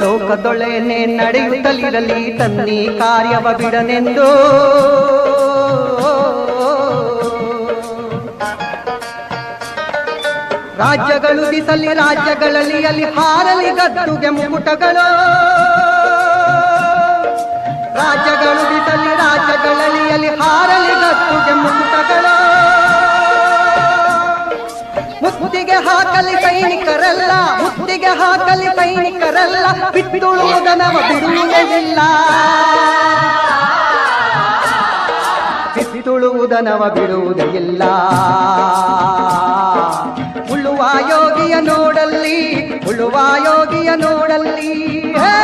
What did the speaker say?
ಲೋಕದೊಳೆನೆ ನಡೆಯುತ್ತಲಿರಲಿ, ತನ್ನಿ ಕಾರ್ಯವ ಬಿಡನೆಂದು. ರಾಜ್ಯಗಳು ಬಿಸಲಿ, ರಾಜ್ಯಗಳಲ್ಲಿ ಅಲ್ಲಿ ಹಾರಲಿ ಗದ್ದುಗೆ ಮುಕುಟಗಳು. ರಾಜ್ಯಗಳು ಬಿಸಲಿ, ರಾಜ್ಯಗಳಲ್ಲಿ ಅಲ್ಲಿ ಹಾರಲಿ ಗದ್ದುಗೆ ಮುಕುಟಗಳು. ಮುತ್ತಿಗೆ ಹಾಕಲಿ ಸೈನಿಕರಲ್ಲ ಮುತ್ತಿಗೆ ಹಾಕಲಿ ಸೈನಿಕರಲ್ಲ, ಬಿತ್ತುಳುವುದನವ ಬಿಡುವುದಿಲ್ಲ ಬಿತ್ತುಳುವುದನವ ಬಿಡುವುದೇ ಇಲ್ಲ ಉಳುವ ಯೋಗಿಯ ನೋಡಲ್ಲಿ ಉಳುವ ಯೋಗಿಯ ನೋಡಲ್ಲಿ, ಹೇ!